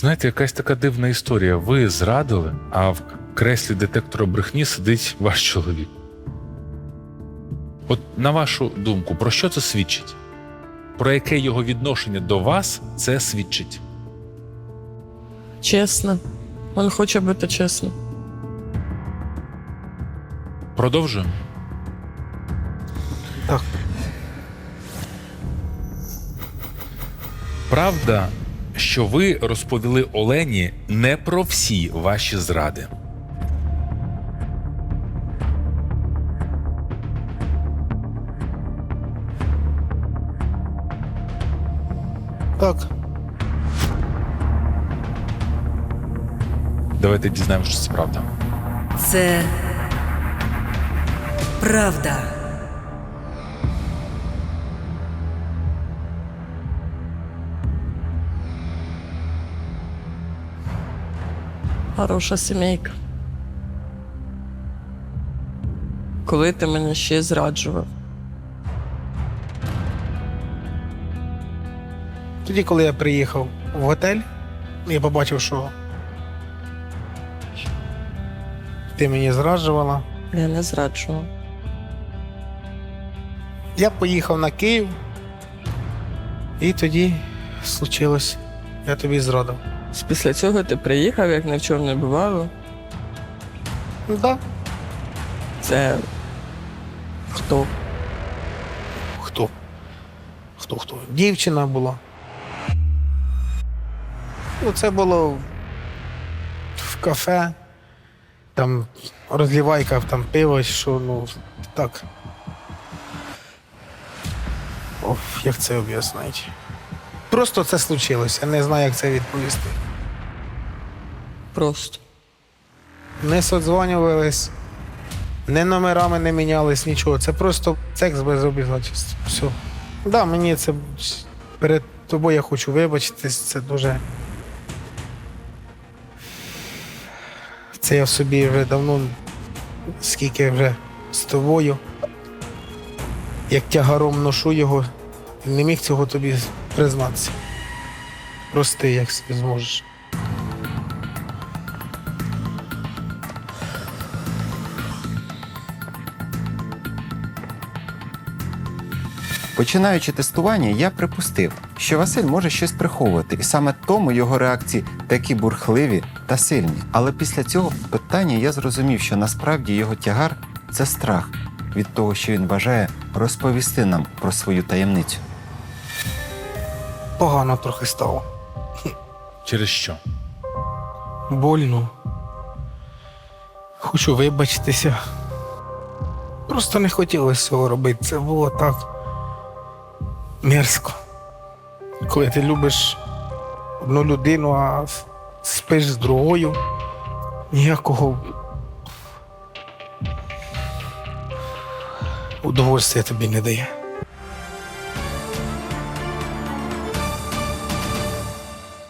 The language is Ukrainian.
Знаєте, якась така дивна історія. Ви зрадили, а в креслі детектора брехні сидить ваш чоловік. От на вашу думку, про що це свідчить? Про яке його відношення до вас це свідчить? Чесно. Він хоче бути чесним. Продовжуємо. Так. Правда, що ви розповіли Олені не про всі ваші зради. Так. Давайте дізнаємося, що це правда. Це правда. Хороша сімейка. Коли ти мене ще зраджував? Тоді, коли я приїхав в готель, я побачив, що ти мені зраджувала. Я не зраджував. Я поїхав на Київ, і тоді случилось, я тобі зрадив. Після цього ти приїхав, як ні в чому не бувало. Ну так. Це хто? Хто? Хто хто? Дівчина була. Ну, це було в кафе, там розлівайка, там пиво, що ну так. Ох, як це об'яснити? Просто це случилося, не знаю, як це відповісти. Просто. Не содзвонювались, не номерами не мінялись, нічого. Це просто секс без обов'язків. Все. Да, мені це перед тобою я хочу вибачитись, це дуже. Це я в собі вже давно, скільки вже з тобою, як тягаром ношу його, не міг цього тобі признатися. Прости, як собі зможеш. Починаючи тестування, я припустив, що Василь може щось приховувати, і саме тому його реакції такі бурхливі та сильні. Але після цього питання я зрозумів, що насправді його тягар це страх від того, що він бажає розповісти нам про свою таємницю. Погано трохи стало. Через що? Больно. Хочу вибачитися. Просто не хотілося цього робити. Це було так мерзко. Коли ти любиш одну людину, а спиш з другою, ніякого удовольствия тобі не дає.